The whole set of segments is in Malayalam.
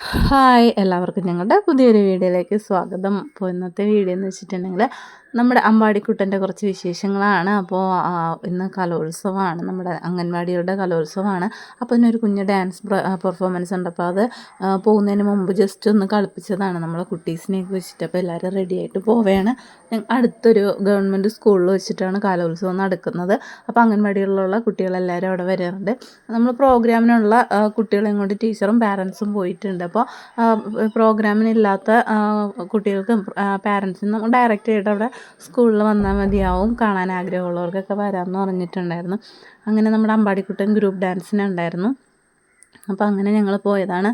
ഹായ് എല്ലാവർക്കും ഞങ്ങളുടെ പുതിയൊരു വീഡിയോയിലേക്ക് സ്വാഗതം. അപ്പോൾ ഇന്നത്തെ വീഡിയോ എന്ന് വെച്ചിട്ടുണ്ടെങ്കിൽ നമ്മുടെ അമ്പാടിക്കുട്ടന്റെ കുറച്ച് വിശേഷങ്ങളാണ്. അപ്പോൾ ഇന്ന് കലോത്സവമാണ്. നമ്മുടെ അംഗൻവാടികളുടെ കലോത്സവമാണ്. അപ്പോൾ ഇന്നൊരു കുഞ്ഞ് ഡാൻസ് പെർഫോമൻസ് ഉണ്ട്. അപ്പോൾ അത് പോകുന്നതിന് മുമ്പ് ജസ്റ്റ് ഒന്ന് കളിപ്പിച്ചതാണ് നമ്മളെ കുട്ടീസിനെയൊക്കെ വെച്ചിട്ട്. അപ്പോൾ എല്ലാവരും റെഡിയായിട്ട് പോവുകയാണ്. അടുത്തൊരു ഗവൺമെന്റ് സ്കൂളിൽ വെച്ചിട്ടാണ് കലോത്സവം നടക്കുന്നത്. അപ്പോൾ അംഗൻവാടികളിലുള്ള കുട്ടികളെല്ലാവരും അവിടെ വരാറുണ്ട്. നമ്മൾ പ്രോഗ്രാമിനുള്ള കുട്ടികളെയും കൊണ്ട് ടീച്ചറും പാരൻസും പോയിട്ടുണ്ട്. അപ്പോൾ പ്രോഗ്രാമിനില്ലാത്ത കുട്ടികൾക്കും പാരൻസിനും ഡയറക്റ്റ് ആയിട്ട് അവിടെ സ്കൂളിൽ വന്നാൽ മതിയാവും കാണാൻ ആഗ്രഹമുള്ളവർക്കൊക്കെ വരാമെന്ന് പറഞ്ഞിട്ടുണ്ടായിരുന്നു. അങ്ങനെ നമ്മുടെ അമ്പാടിക്കുട്ടൻ ഗ്രൂപ്പ് ഡാൻസിനുണ്ടായിരുന്നു അപ്പോൾ അങ്ങനെ ഞങ്ങൾ പോയതാണ്.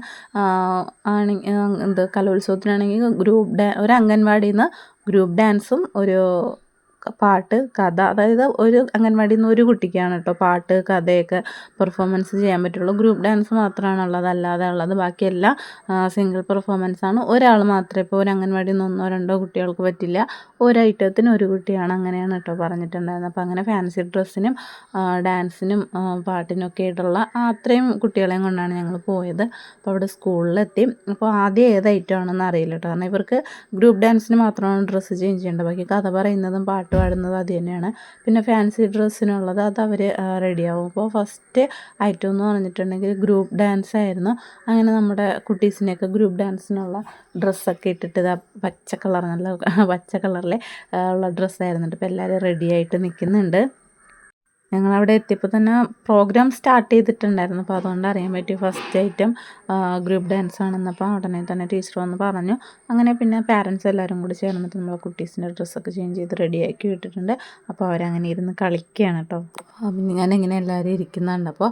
ആണെങ്കിൽ എന്ത് കലോത്സവത്തിനാണെങ്കിൽ ഗ്രൂപ്പ് ഡാ ഒരു അംഗൻവാടിയിൽ നിന്ന് ഗ്രൂപ്പ് ഡാൻസും ഒരു പാട്ട് കഥ. അതായത് ഒരു അംഗൻവാടിയിൽ നിന്ന് ഒരു കുട്ടിക്കാണ് കേട്ടോ പാട്ട് കഥയൊക്കെ പെർഫോമൻസ് ചെയ്യാൻ പറ്റുള്ളൂ. ഗ്രൂപ്പ് ഡാൻസ് മാത്രമാണുള്ളത് അല്ലാതെ ഉള്ളത് ബാക്കിയെല്ലാം സിംഗിൾ പെർഫോമൻസ് ആണ്. ഒരാൾ മാത്രമേ ഇപ്പോൾ ഒരു അംഗൻവാടിയിൽ നിന്ന് ഒന്നോ രണ്ടോ കുട്ടികൾക്ക് പറ്റില്ല. ഒരു ഐറ്റത്തിന് ഒരു കുട്ടിയാണ് അങ്ങനെയാണ് കേട്ടോ പറഞ്ഞിട്ടുണ്ടായിരുന്നത്. അപ്പോൾ അങ്ങനെ ഫാൻസി ഡ്രസ്സിനും ഡാൻസിനും പാട്ടിനൊക്കെ ആയിട്ടുള്ള അത്രയും കുട്ടികളെയും കൊണ്ടാണ് ഞങ്ങൾ പോയത്. അപ്പോൾ അവിടെ സ്കൂളിലെത്തി. അപ്പോൾ ആദ്യം ഏത് ഐറ്റം ആണെന്ന് അറിയില്ല കേട്ടോ കാരണം ഇവർക്ക് ഗ്രൂപ്പ് ഡാൻസിന് മാത്രമാണ് ഡ്രസ്സ് ചേഞ്ച് ചെയ്യേണ്ടത്. ബാക്കി കഥ പറയുന്നതും പാട്ട് പാട്ട് പാടുന്നത് അത് തന്നെയാണ്. പിന്നെ ഫാൻസി ഡ്രസ്സിനുള്ളത് അത് അവർ റെഡിയാവും അപ്പോൾ ഫസ്റ്റ് ഐറ്റം എന്ന് പറഞ്ഞിട്ടുണ്ടെങ്കിൽ ഗ്രൂപ്പ് ഡാൻസ് ആയിരുന്നു. അങ്ങനെ നമ്മുടെ കുട്ടീസിനെയൊക്കെ ഗ്രൂപ്പ് ഡാൻസിനുള്ള ഡ്രസ്സൊക്കെ ഇട്ടിട്ട് പച്ച കളർ നല്ല പച്ച കളറിലെ ഉള്ള ഡ്രസ്സായിരുന്നു ഇപ്പോൾ എല്ലാവരും റെഡിയായിട്ട് നിൽക്കുന്നുണ്ട് ഞങ്ങളവിടെ എത്തിയപ്പോൾ തന്നെ പ്രോഗ്രാം സ്റ്റാർട്ട് ചെയ്തിട്ടുണ്ടായിരുന്നു. അപ്പോൾ അതുകൊണ്ട് അറിയാൻ പറ്റി. ഫസ്റ്റ് ഐറ്റം ഗ്രൂപ്പ് ഡാൻസ് ആണെന്നപ്പോൾ ഉടനെ തന്നെ ടീച്ചർ വന്ന് പറഞ്ഞു. അങ്ങനെ പിന്നെ പാരൻസ് എല്ലാവരും കൂടി ചേർന്നിട്ട് നമ്മളെ കുട്ടീസിന്റെ ഡ്രസ്സൊക്കെ ചേഞ്ച് ചെയ്ത് റെഡിയാക്കി വിട്ടിട്ടുണ്ട്. അപ്പോൾ അവരങ്ങനെ ഇരുന്ന് കളിക്കുകയാണ് കേട്ടോ. പിന്നെ ഞാൻ ഇങ്ങനെ എല്ലാവരും ഇരിക്കുന്നുണ്ട് അപ്പോൾ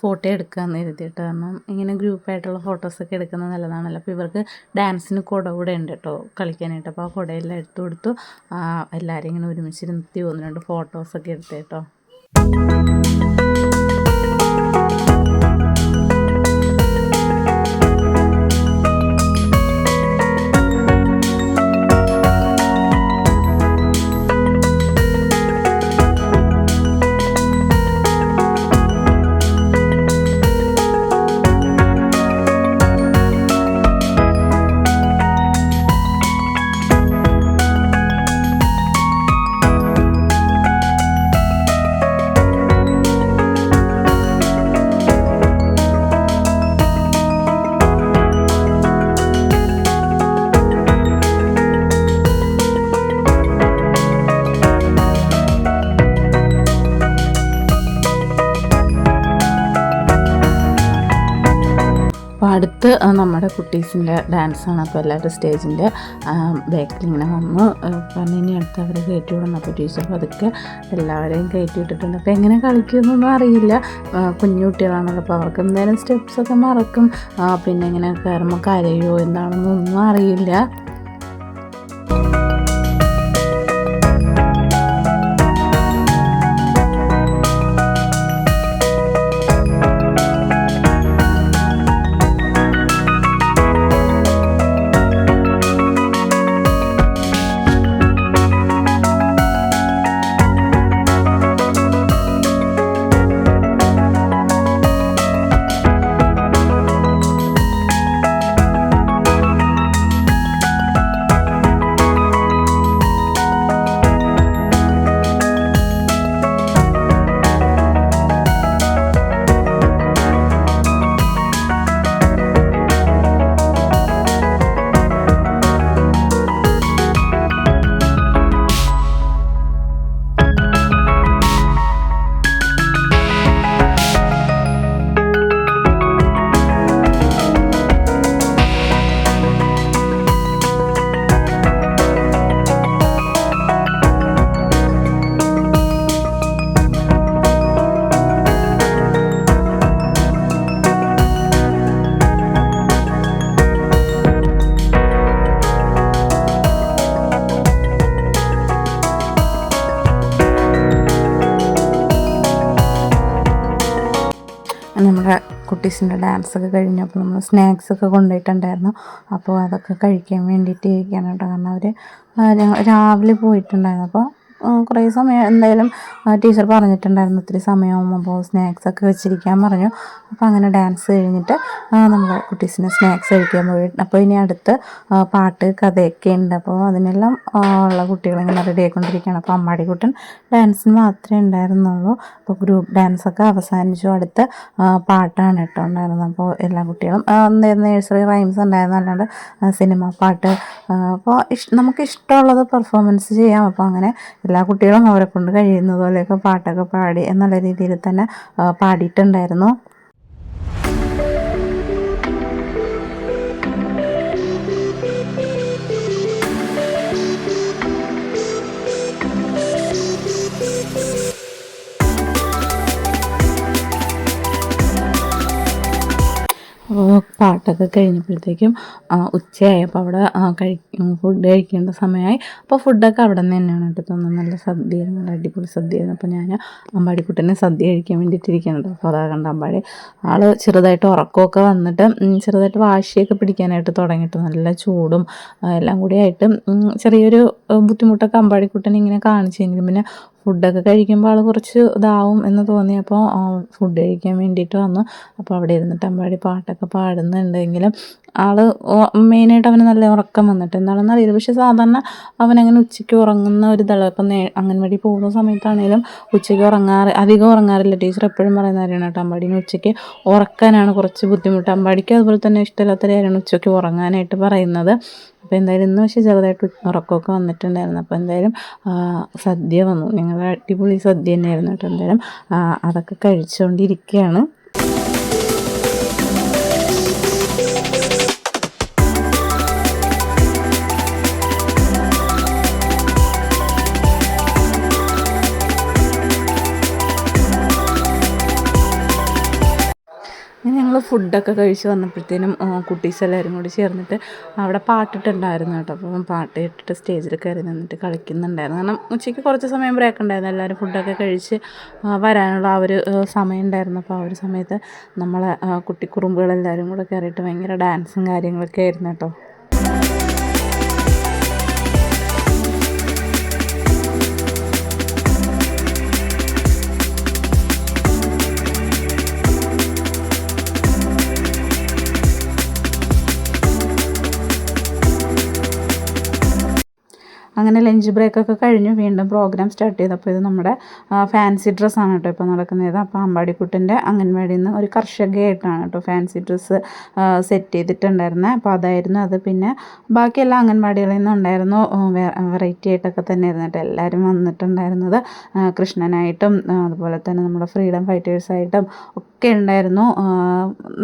ഫോട്ടോ എടുക്കാമെന്ന് എഴുതിയിട്ട് കാരണം ഇങ്ങനെ ഗ്രൂപ്പായിട്ടുള്ള ഫോട്ടോസൊക്കെ എടുക്കുന്നത് നല്ലതാണല്ലോ. അപ്പോൾ ഇവർക്ക് ഡാൻസിന് കുട കൂടെ ഉണ്ട് കേട്ടോ കളിക്കാനായിട്ട്. അപ്പോൾ ആ കുടയെല്ലാം എടുത്തു കൊടുത്തു. എല്ലാവരും ഇങ്ങനെ ഒരുമിച്ചിരുന്ന് ഒന്ന് രണ്ട് ഫോട്ടോസൊക്കെ എടുത്തു കേട്ടോ അപ്പോൾ അടുത്ത് നമ്മുടെ കുട്ടീസിന്റെ ഡാൻസാണ്. അപ്പോൾ എല്ലാവരും സ്റ്റേജിന്റെ ബാക്കിൽ ഇങ്ങനെ വന്നു. പറഞ്ഞു ഇനി അടുത്ത് അവരെ കയറ്റി വിടണം അപ്പോൾ ടീച്ചർ പതുക്കെ എല്ലാവരെയും കയറ്റി വിട്ടിട്ടുണ്ട് അപ്പോൾ എങ്ങനെ കളിക്കുമെന്നൊന്നും അറിയില്ല. കുഞ്ഞു കുട്ടികളാണല്ലോ. അപ്പോൾ അവർക്ക് എന്തായാലും സ്റ്റെപ്സൊക്കെ മറക്കും. പിന്നെ ഇങ്ങനെ കയറുമ്പോൾ കരയോ എന്താണെന്നൊന്നും അറിയില്ല. കുട്ടീസിന്റെ ഡാൻസൊക്കെ കഴിഞ്ഞപ്പോൾ നമ്മൾ സ്നാക്സൊക്കെ കൊണ്ടുപോയിട്ടുണ്ടായിരുന്നു. അപ്പോൾ അതൊക്കെ കഴിക്കാൻ വേണ്ടിയിട്ട് ഇരിക്കുകയാണ് കേട്ടോ. കാരണം അവർ രാവിലെ പോയിട്ടുണ്ടായിരുന്നു. അപ്പോൾ കുറേ സമയം എന്തായാലും ടീച്ചർ പറഞ്ഞിട്ടുണ്ടായിരുന്നു ഒത്തിരി സമയമാകുമ്പോൾ സ്നാക്സ് ഒക്കെ വെച്ചിരിക്കാൻ പറഞ്ഞു. അപ്പോൾ അങ്ങനെ ഡാൻസ് കഴിഞ്ഞിട്ട് നമ്മൾ കുട്ടീസിന് സ്നാക്സ് കഴിക്കാൻ പോയി. അപ്പോൾ ഇനി അടുത്ത് പാട്ട് കഥയൊക്കെ ഉണ്ട്. അപ്പോൾ അതിനെല്ലാം ഉള്ള കുട്ടികളിങ്ങനെ റെഡി ആയിക്കൊണ്ടിരിക്കുകയാണ്. അപ്പോൾ അമ്മാടിക്കുട്ടൻ ഡാൻസിന് മാത്രമേ ഉണ്ടായിരുന്നുള്ളൂ. അപ്പോൾ ഗ്രൂപ്പ് ഡാൻസൊക്കെ അവസാനിച്ചു. അടുത്ത് പാട്ടാണ് കേട്ടോ ഉണ്ടായിരുന്നത്. അപ്പോൾ എല്ലാ കുട്ടികളും നേഴ്സറി റൈംസ് ഉണ്ടായിരുന്നു. അല്ലാണ്ട് സിനിമ പാട്ട് അപ്പോൾ ഇഷ് നമുക്ക് ഇഷ്ടമുള്ളത് പെർഫോമൻസ് ചെയ്യാം. അപ്പോൾ അങ്ങനെ എല്ലാ കുട്ടികളും അവരെ കൊണ്ട് കഴിയുന്നത് പോലെയൊക്കെ പാട്ടൊക്കെ പാടി എന്നുള്ള രീതിയിൽ തന്നെ പാടിയിട്ടുണ്ടായിരുന്നു. പാട്ടൊക്കെ കഴിഞ്ഞപ്പോഴത്തേക്കും ഉച്ചയായപ്പോൾ അവിടെ കഴി ഫുഡ് കഴിക്കേണ്ട സമയമായി. അപ്പോൾ ഫുഡൊക്കെ അവിടെ നിന്ന് തന്നെയാണ് കേട്ടോ തോന്നുന്നത് നല്ല സദ്യയായിരുന്നു നല്ല അടിപൊളി സദ്യയായിരുന്നു അപ്പോൾ ഞാൻ അമ്പാടിക്കുട്ടനെ സദ്യ കഴിക്കാൻ വേണ്ടിയിട്ടിരിക്കുകയാണ് കേട്ടോ. അപ്പോൾ അതാ കണ്ട അമ്പാടി. ആൾ ചെറുതായിട്ട് ഉറക്കമൊക്കെ വന്നിട്ട് ചെറുതായിട്ട് വാശിയൊക്കെ പിടിക്കാനായിട്ട് തുടങ്ങിയിട്ട് നല്ല ചൂടും എല്ലാം കൂടി ആയിട്ട് ചെറിയൊരു ബുദ്ധിമുട്ടൊക്കെ അമ്പാടിക്കുട്ടനെ ഇങ്ങനെ കാണിച്ചെങ്കിലും പിന്നെ ഫുഡൊക്കെ കഴിക്കുമ്പോൾ ആൾ കുറച്ച് ഇതാവും എന്ന് തോന്നിയപ്പോൾ ഫുഡ് കഴിക്കാൻ വേണ്ടിയിട്ട് വന്നു. അപ്പോൾ അവിടെ ഇരുന്നിട്ട് അമ്പാടി പാട്ടൊക്കെ പാടുന്നുണ്ടെങ്കിലും ആൾ മെയിനായിട്ട് അവന് നല്ല ഉറക്കം വന്നിട്ട് എന്താണെന്ന് അറിയില്ല. പക്ഷേ സാധാരണ അവനങ്ങനെ ഉച്ചയ്ക്ക് ഉറങ്ങുന്ന ഒരു ഇതാണ് ഇപ്പം നേ അംഗൻവാടി പോകുന്ന സമയത്താണെങ്കിലും ഉച്ചയ്ക്ക് ഉറങ്ങാറ് അധികം ഉറങ്ങാറില്ല. ടീച്ചർ എപ്പോഴും പറയുന്ന കാര്യമാണ് കേട്ടോ അമ്പാടിന് ഉച്ചയ്ക്ക് ഉറക്കാനാണ് കുറച്ച് ബുദ്ധിമുട്ട്. അമ്പാടിക്ക് അതുപോലെ തന്നെ ഇഷ്ടമില്ലാത്ത കാര്യമാണ് ഉച്ചയ്ക്ക് ഉറങ്ങാനായിട്ട് പറയുന്നത്. അപ്പോൾ എന്തായാലും ഇന്ന് പക്ഷേ ചെറുതായിട്ട് ഉറക്കമൊക്കെ വന്നിട്ടുണ്ടായിരുന്നു. അപ്പോൾ എന്തായാലും സദ്യ വന്നു. ഞങ്ങളുടെ അടിപൊളി സദ്യ തന്നെയായിരുന്നു കേട്ടോ. എന്തായാലും അതൊക്കെ കഴിച്ചുകൊണ്ടിരിക്കുകയാണ് ഞങ്ങൾ ഫുഡൊക്കെ കഴിച്ച് വന്നപ്പോഴത്തേനും കുട്ടീസ് എല്ലാവരും കൂടി ചേർന്നിട്ട് അവിടെ പാട്ടിട്ടുണ്ടായിരുന്നു കേട്ടോ. അപ്പം പാട്ട് ഇട്ടിട്ട് സ്റ്റേജിൽ കയറി നിന്നിട്ട് കളിക്കുന്നുണ്ടായിരുന്നു. കാരണം ഉച്ചയ്ക്ക് കുറച്ച് സമയം ബ്രേക്ക് ഉണ്ടായിരുന്നു. എല്ലാവരും ഫുഡൊക്കെ കഴിച്ച് വരാനുള്ള ആ ഒരു സമയം ഉണ്ടായിരുന്നു. അപ്പോൾ ആ ഒരു സമയത്ത് നമ്മളെ കുട്ടിക്കുറുമ്പുകളെല്ലാവരും കൂടെ കയറിയിട്ട് ഭയങ്കര ഡാൻസും കാര്യങ്ങളൊക്കെ ആയിരുന്നു കേട്ടോ. അങ്ങനെ ലഞ്ച് ബ്രേക്കൊക്കെ കഴിഞ്ഞു. വീണ്ടും പ്രോഗ്രാം സ്റ്റാർട്ട് ചെയ്തപ്പോൾ ഇത് നമ്മുടെ ഫാൻസി ഡ്രസ്സാണ് കേട്ടോ ഇപ്പോൾ നടക്കുന്നത്. അപ്പോൾ അമ്പാടിക്കുട്ടന്റെ അംഗൻവാടിയിൽ നിന്ന് ഒരു കർഷകയായിട്ടാണ് കേട്ടോ ഫാൻസി ഡ്രസ്സ് സെറ്റ് ചെയ്തിട്ടുണ്ടായിരുന്നത്. അപ്പോൾ അതായിരുന്നു അത്. പിന്നെ ബാക്കിയെല്ലാ അംഗൻവാടികളിൽ നിന്നും ഉണ്ടായിരുന്നു വെറൈറ്റി ആയിട്ടൊക്കെ തന്നെയായിരുന്നു കേട്ടോ. എല്ലാവരും വന്നിട്ടുണ്ടായിരുന്നത്. കൃഷ്ണനായിട്ടും അതുപോലെ തന്നെ നമ്മുടെ ഫ്രീഡം ഫൈറ്റേഴ്സായിട്ടും ഒക്കെ ഉണ്ടായിരുന്നു.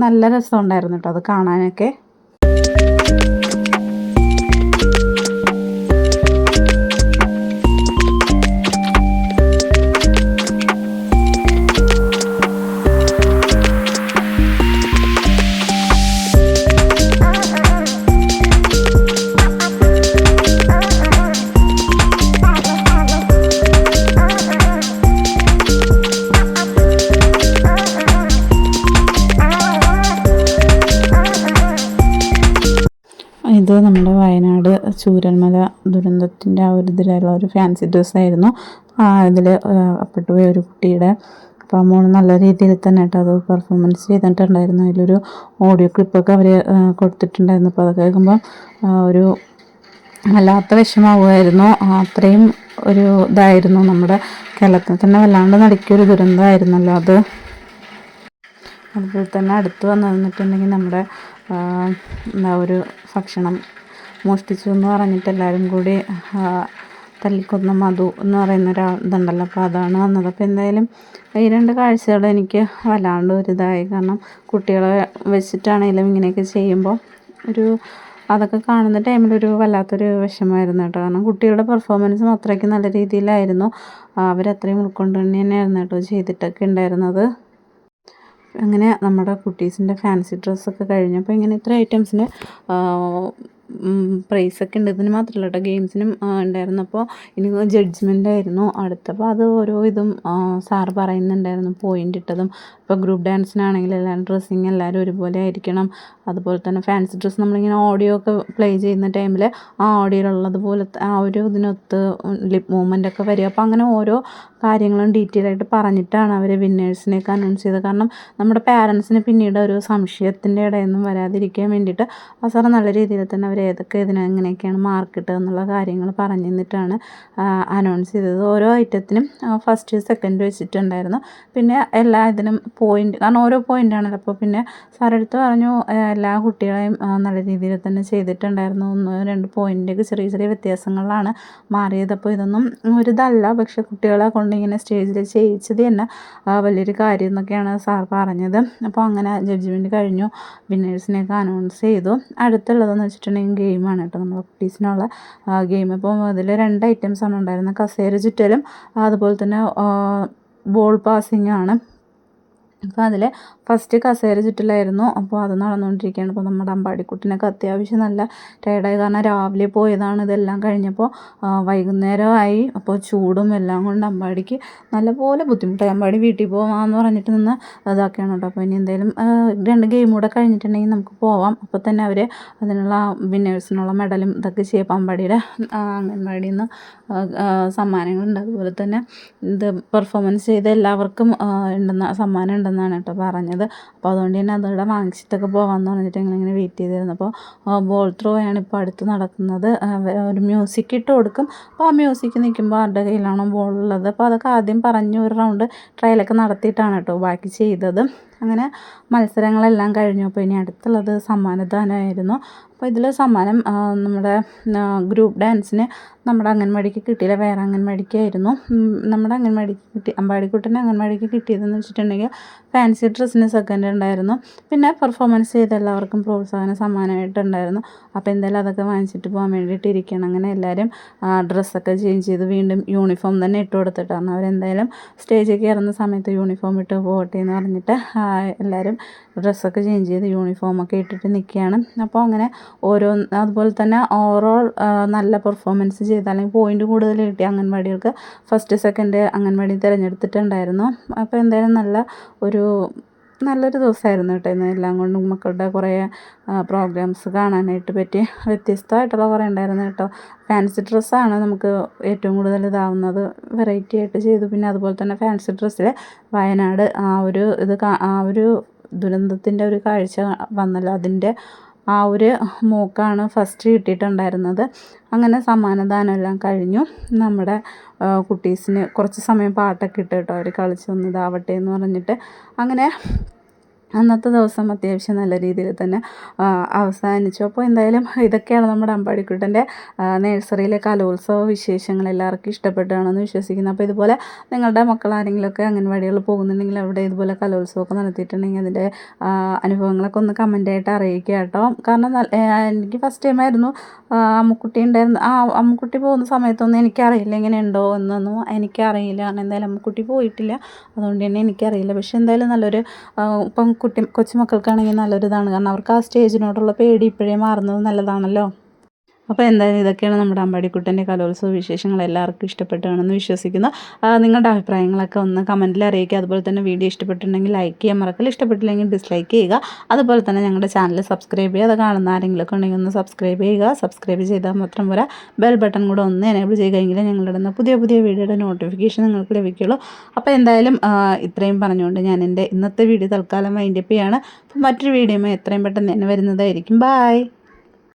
നല്ല രസമുണ്ടായിരുന്നു കേട്ടോ അത് കാണാനൊക്കെ. ചൂരൽമല ദുരന്തത്തിന്റെ ആ ഒരു ഇതിലുള്ള ഒരു ഫാൻസി ഡ്രസ്സായിരുന്നു ആ ഇതിൽ അപ്പെട്ടുപോയ ഒരു കുട്ടിയുടെ അപ്പോൾ ആ മോൾ നല്ല രീതിയിൽ തന്നെ കേട്ടോ അത് പെർഫോമൻസ് ചെയ്തിട്ടുണ്ടായിരുന്നു. അതിലൊരു ഓഡിയോ ക്ലിപ്പൊക്കെ അവർ കൊടുത്തിട്ടുണ്ടായിരുന്നു. അപ്പോൾ അത് കേൾക്കുമ്പം ഒരു വല്ലാത്ത വിഷമാവുമായിരുന്നു അത്രയും ഒരു ഇതായിരുന്നു നമ്മുടെ കേരളത്തിൽ തന്നെ വല്ലാണ്ട് നടക്കിയൊരു ദുരന്തമായിരുന്നല്ലോ അത്. അതുപോലെ തന്നെ അടുത്ത് വന്നു നിന്നിട്ടുണ്ടെങ്കിൽ നമ്മുടെ എന്താ ഒരു ഭക്ഷണം മോഷ്ടിച്ചു എന്ന് പറഞ്ഞിട്ട് എല്ലാവരും കൂടി തല്ലിക്കൊന്ന മധു എന്ന് പറയുന്ന ഒരാൾ ഇതുണ്ടല്ലോ. അപ്പോൾ അതാണ് വന്നത്. അപ്പോൾ എന്തായാലും ഈ രണ്ട് കാഴ്ചകൾ എനിക്ക് വല്ലാണ്ട് ഒരു ഇതായി കാരണം കുട്ടികളെ വെച്ചിട്ടാണെങ്കിലും ഇങ്ങനെയൊക്കെ ചെയ്യുമ്പോൾ ഒരു അതൊക്കെ കാണുന്ന ടൈമിൽ ഒരു വല്ലാത്തൊരു വിഷമമായിരുന്നു കേട്ടോ. കാരണം കുട്ടികളുടെ പെർഫോമൻസ് അത്രയ്ക്ക് നല്ല രീതിയിലായിരുന്നു. അവരത്രയും ഉൾക്കൊണ്ട് തന്നെയായിരുന്നു കേട്ടോ ചെയ്തിട്ടൊക്കെ ഉണ്ടായിരുന്നത്. അങ്ങനെ നമ്മുടെ കുട്ടീസിന്റെ ഫാൻസി ഡ്രസ്സൊക്കെ കഴിഞ്ഞപ്പോൾ ഇങ്ങനെ ഇത്ര ഐറ്റംസിന് പ്രൈസൊക്കെ ഉണ്ട്. ഇതിന് മാത്രമല്ല കേട്ടോ ഗെയിംസിനും ഉണ്ടായിരുന്നു. അപ്പോൾ ഇനി ജഡ്ജ്മെന്റ് ആയിരുന്നു. അടുത്തപ്പോൾ അത് ഓരോ ഇതും സാറ് പറയുന്നുണ്ടായിരുന്നു. പോയിന്റ് ഇട്ടതും ഇപ്പോൾ ഗ്രൂപ്പ് ഡാൻസിനാണെങ്കിൽ എല്ലാവരും ഡ്രസ്സിങ് എല്ലാവരും ഒരുപോലെ ആയിരിക്കണം. അതുപോലെ തന്നെ ഫാൻസി ഡ്രസ്സ് നമ്മളിങ്ങനെ ഓഡിയോ ഒക്കെ പ്ലേ ചെയ്യുന്ന ടൈമിൽ ആ ഓഡിയോയിലുള്ളത് ആ ഒരു ഇതിനൊത്ത് ലിപ് മൂവ്മെന്റ് ഒക്കെ വരിക. അപ്പോൾ അങ്ങനെ ഓരോ കാര്യങ്ങളും ഡീറ്റെയിൽ ആയിട്ട് പറഞ്ഞിട്ടാണ് അവർ വിന്നേഴ്സിനെയൊക്കെ അനൗൺസ് ചെയ്തത്. കാരണം നമ്മുടെ പാരൻസിന് പിന്നീട് ഒരു സംശയത്തിന്റെ ഇടയൊന്നും വരാതിരിക്കാൻ വേണ്ടിയിട്ട് ആ സാറ് നല്ല രീതിയിൽ തന്നെ അവർ ഏതൊക്കെ ഇതിന് എങ്ങനെയൊക്കെയാണ് മാർക്ക് കിട്ടുക എന്നുള്ള കാര്യങ്ങൾ പറഞ്ഞു തന്നിട്ടാണ് അനൗൺസ് ചെയ്തത്. ഓരോ ഐറ്റത്തിനും ഫസ്റ്റ് സെക്കൻഡ് വെച്ചിട്ടുണ്ടായിരുന്നു. പിന്നെ എല്ലാ ഇതിനും പോയിന്റ് കാരണം ഓരോ പോയിന്റാണല്ലോ അപ്പോൾ പിന്നെ സാറെടുത്ത് പറഞ്ഞു എല്ലാ കുട്ടികളെയും നല്ല രീതിയിൽ തന്നെ ചെയ്തിട്ടുണ്ടായിരുന്നു. ഒന്ന് രണ്ട് പോയിന്റൊക്കെ ചെറിയ ചെറിയ വ്യത്യാസങ്ങളിലാണ് മാറിയത്. അപ്പോൾ ഇതൊന്നും ഒരു പക്ഷെ കുട്ടികളെ കൊണ്ട് ഇങ്ങനെ സ്റ്റേജിൽ ചെയ്യിച്ചത് തന്നെ വലിയൊരു കാര്യം എന്നൊക്കെയാണ് സാർ പറഞ്ഞത്. അപ്പോൾ അങ്ങനെ ജഡ്ജ്മെന്റ് കഴിഞ്ഞു. വിന്നേഴ്സിനെയൊക്കെ അനൗൺസ് ചെയ്തു. അടുത്തുള്ളതെന്ന് വെച്ചിട്ടുണ്ടെങ്കിൽ ഗെയിമാണ് കേട്ടോ. നമ്മൾ കുട്ടീസിനുള്ള ഗെയിം അപ്പോൾ അതിൽ രണ്ട് ഐറ്റംസ് ആണ് ഉണ്ടായിരുന്നത്. കസേര ചുറ്റലും അതുപോലെ തന്നെ ബോൾ പാസിംഗ് ആണ്. അപ്പോൾ അതിൽ ഫസ്റ്റ് കസേര ചുറ്റിലായിരുന്നു. അപ്പോൾ അത് നടന്നുകൊണ്ടിരിക്കുകയാണ്. അപ്പോൾ നമ്മുടെ അമ്പാടിക്കുട്ടിനൊക്കെ അത്യാവശ്യം നല്ല ടയർഡായി കാരണം രാവിലെ പോയതാണ് ഇതെല്ലാം കഴിഞ്ഞപ്പോൾ വൈകുന്നേരമായി. അപ്പോൾ ചൂടും എല്ലാം കൊണ്ട് അമ്പാടിക്ക് നല്ലപോലെ ബുദ്ധിമുട്ടായി. അമ്പാടി വീട്ടിൽ പോകാമെന്ന് പറഞ്ഞിട്ട് നിന്ന് ഇതാക്കുകയാണ് കേട്ടോ. അപ്പോൾ ഇനി എന്തെങ്കിലും രണ്ട് ഗെയിം കൂടെ കഴിഞ്ഞിട്ടുണ്ടെങ്കിൽ നമുക്ക് പോവാം. അപ്പോൾ തന്നെ അവർ അതിനുള്ള വിന്നേഴ്സിനുള്ള മെഡലും ഇതൊക്കെ ചെയ്യും. അമ്പാടിയുടെ അംഗൻവാടിയിൽ നിന്ന് സമ്മാനങ്ങളുണ്ട്. അതുപോലെ തന്നെ ഇത് പെർഫോമൻസ് ചെയ്ത എല്ലാവർക്കും ഉണ്ടെന്ന സമ്മാനം ഉണ്ടെന്നാണ് കേട്ടോ പറഞ്ഞത്. അപ്പോൾ അതുകൊണ്ട് തന്നെ അതിവിടെ വാങ്ങിച്ചിട്ടൊക്കെ പോകാമെന്ന് പറഞ്ഞിട്ട് ഇങ്ങനെ വെയിറ്റ് ചെയ്തിരുന്നു. അപ്പോൾ ബോൾ ത്രോ ആണ് ഇപ്പോൾ അടുത്ത് നടക്കുന്നത്. ഒരു മ്യൂസിക് ഇട്ട് കൊടുക്കും. അപ്പോൾ ആ മ്യൂസിക് നിൽക്കുമ്പോൾ ആരുടെ കയ്യിലാണോ ബോൾ ഉള്ളത്. അപ്പോൾ അതൊക്കെ ആദ്യം പറഞ്ഞു ഒരു റൗണ്ട് ട്രയലൊക്കെ നടത്തിയിട്ടാണ് കേട്ടോ ബാക്കി ചെയ്തത്. അങ്ങനെ മത്സരങ്ങളെല്ലാം കഴിഞ്ഞു. അപ്പോൾ ഇനി അടുത്തുള്ളത് സമ്മാനദാനമായിരുന്നു. അപ്പോൾ ഇതിൽ സമ്മാനം നമ്മുടെ ഗ്രൂപ്പ് ഡാൻസിന് നമ്മുടെ അംഗൻവാടിക്ക് കിട്ടിയില്ല. വേറെ അംഗൻവാടിക്കായിരുന്നു നമ്മുടെ അംഗൻവാടിക്ക് കിട്ടി അമ്പാടിക്കുട്ടന്റെ അംഗൻവാടിക്ക് കിട്ടിയതെന്ന് വെച്ചിട്ടുണ്ടെങ്കിൽ ഫാൻസി ഡ്രസ്സിന് സെക്കൻഡ് ഉണ്ടായിരുന്നു പിന്നെ പെർഫോമൻസ് ചെയ്ത എല്ലാവർക്കും പ്രോത്സാഹന സമ്മാനമായിട്ടുണ്ടായിരുന്നു. അപ്പോൾ എന്തായാലും അതൊക്കെ വാങ്ങിച്ചിട്ട് പോകാൻ വേണ്ടിയിട്ട് ഇരിക്കണം അങ്ങനെ എല്ലാവരും ഡ്രസ്സൊക്കെ ചേഞ്ച് ചെയ്ത് വീണ്ടും യൂണിഫോം തന്നെ ഇട്ട് കൊടുത്തിട്ടാണ് അവരെന്തായാലും സ്റ്റേജിൽ കയറുന്ന സമയത്ത് യൂണിഫോം ഇട്ട് പോകട്ടെ എന്ന് പറഞ്ഞിട്ട് എല്ലാവരും ഡ്രസ്സൊക്കെ ചേഞ്ച് ചെയ്ത് യൂണിഫോമൊക്കെ ഇട്ടിട്ട് നിൽക്കുകയാണ്. അപ്പോൾ അങ്ങനെ ഓരോ അതുപോലെ തന്നെ ഓവറോൾ നല്ല പെർഫോമൻസ് ചെയ്ത അല്ലെങ്കിൽ പോയിന്റ് കൂടുതൽ കിട്ടിയ അംഗൻവാടികൾക്ക് ഫസ്റ്റ് സെക്കൻഡ് അംഗൻവാടി തിരഞ്ഞെടുത്തിട്ടുണ്ടായിരുന്നു. അപ്പോൾ എന്തായാലും നല്ല ഒരു നല്ലൊരു ദിവസമായിരുന്നു കേട്ടോ ഇന്ന്. എല്ലാം കൊണ്ടും മക്കളുടെ കുറേ പ്രോഗ്രാംസ് കാണാനായിട്ട് പറ്റി. വ്യത്യസ്തമായിട്ടുള്ള കുറേ ഉണ്ടായിരുന്നു കേട്ടോ. ഫാൻസി ഡ്രസ്സാണ് നമുക്ക് ഏറ്റവും കൂടുതൽ ഇതാവുന്നത്. വെറൈറ്റി ആയിട്ട് ചെയ്തു. പിന്നെ അതുപോലെ തന്നെ ഫാൻസി ഡ്രസ്സിൽ വയനാട് ആ ഒരു ഇത് ആ ഒരു ദുരന്തത്തിന്റെ ഒരു കാഴ്ച വന്നല്ലോ. അതിന്റെ ആ ഒരു മൂക്കാണ് ഫസ്റ്റ് കിട്ടിയിട്ടുണ്ടായിരുന്നത്. അങ്ങനെ സമ്മാനദാനമെല്ലാം കഴിഞ്ഞു. നമ്മുടെ കുട്ടീസിന് കുറച്ച് സമയം പാട്ടൊക്കെ ഇട്ട് കേട്ടോ. അവർ കളിച്ചൊന്ന് എന്ന് പറഞ്ഞിട്ട്. അങ്ങനെ അന്നത്തെ ദിവസം അത്യാവശ്യം നല്ല രീതിയിൽ തന്നെ അവസാനിച്ചു. അപ്പോൾ എന്തായാലും ഇതൊക്കെയാണ് നമ്മുടെ അമ്പാടിക്കുട്ടന്റെ നേഴ്സറിയിലെ കലോത്സവ വിശേഷങ്ങൾ എല്ലാവർക്കും ഇഷ്ടപ്പെട്ടാണെന്ന് വിശ്വസിക്കുന്നു. അപ്പോൾ ഇതുപോലെ നിങ്ങളുടെ മക്കൾ ആരെങ്കിലുമൊക്കെ അംഗൻവാടികൾ പോകുന്നുണ്ടെങ്കിൽ അവിടെ ഇതുപോലെ കലോത്സവമൊക്കെ നടത്തിയിട്ടുണ്ടെങ്കിൽ അതിന്റെ അനുഭവങ്ങളൊക്കെ ഒന്ന് കമന്റായിട്ട് അറിയിക്കുക കേട്ടോ. കാരണം എനിക്ക് ഫസ്റ്റ് ടൈം ആയിരുന്നു അമ്മുക്കുട്ടി ഉണ്ടായിരുന്നു. ആ അമ്മുക്കുട്ടി പോകുന്ന സമയത്തൊന്നും എനിക്കറിയില്ല എങ്ങനെ ഉണ്ടോ എന്നൊന്നും എനിക്കറിയില്ല. കാരണം എന്തായാലും അമ്മുക്കുട്ടി പോയിട്ടില്ല. അതുകൊണ്ട് തന്നെ എനിക്കറിയില്ല. പക്ഷെ എന്തായാലും നല്ലൊരു ഇപ്പം കുട്ടി കൊച്ചുമക്കൾക്കാണെങ്കിൽ നല്ലൊരിതാണ്. കാരണം അവർക്ക് ആ സ്റ്റേജിനോടുള്ള പേടി ഇപ്പോഴേ മാറുന്നത് നല്ലതാണല്ലോ. അപ്പോൾ എന്തായാലും ഇതൊക്കെയാണ് നമ്മുടെ അമ്പാടിക്കുട്ടന്റെ കലോത്സവ വിശേഷങ്ങൾ എല്ലാവർക്കും ഇഷ്ടപ്പെട്ടാണെന്ന് വിശ്വസിക്കുന്നു. നിങ്ങളുടെ അഭിപ്രായങ്ങളൊക്കെ ഒന്ന് കമന്റിൽ അറിയിക്കുക. അതുപോലെ തന്നെ വീഡിയോ ഇഷ്ടപ്പെട്ടിട്ടുണ്ടെങ്കിൽ ലൈക്ക് ചെയ്യാൻ മറക്കില്ല. ഇഷ്ടപ്പെട്ടില്ലെങ്കിൽ ഡിസ്ലൈക്ക് ചെയ്യുക. അതുപോലെ തന്നെ ഞങ്ങളുടെ ചാനൽ സബ്സ്ക്രൈബ് ചെയ്യുക. അത് കാണുന്ന ആരെങ്കിലുമൊക്കെ ഉണ്ടെങ്കിൽ ഒന്ന് സബ്സ്ക്രൈബ് ചെയ്യുക. സബ്സ്ക്രൈബ് ചെയ്താൽ മാത്രം പോരാ. ബെൽ ബട്ടൺ കൂടെ ഒന്ന് എനേബിൾ ചെയ്യുക ചെയ്യുകയെങ്കിൽ ഞങ്ങളുടെ പുതിയ പുതിയ വീഡിയോയുടെ നോട്ടിഫിക്കേഷൻ നിങ്ങൾക്ക് ലഭിക്കുള്ളൂ അപ്പോൾ എന്തായാലും ഇത്രയും പറഞ്ഞുകൊണ്ട് ഞാൻ എന്റെ ഇന്നത്തെ വീഡിയോ തൽക്കാലം വൈൻഡപ്പ് ചെയ്യാണ്. അപ്പോൾ മറ്റൊരു വീഡിയോ എത്രയും പെട്ടെന്ന് തന്നെ വരുന്നതായിരിക്കും. ബായ്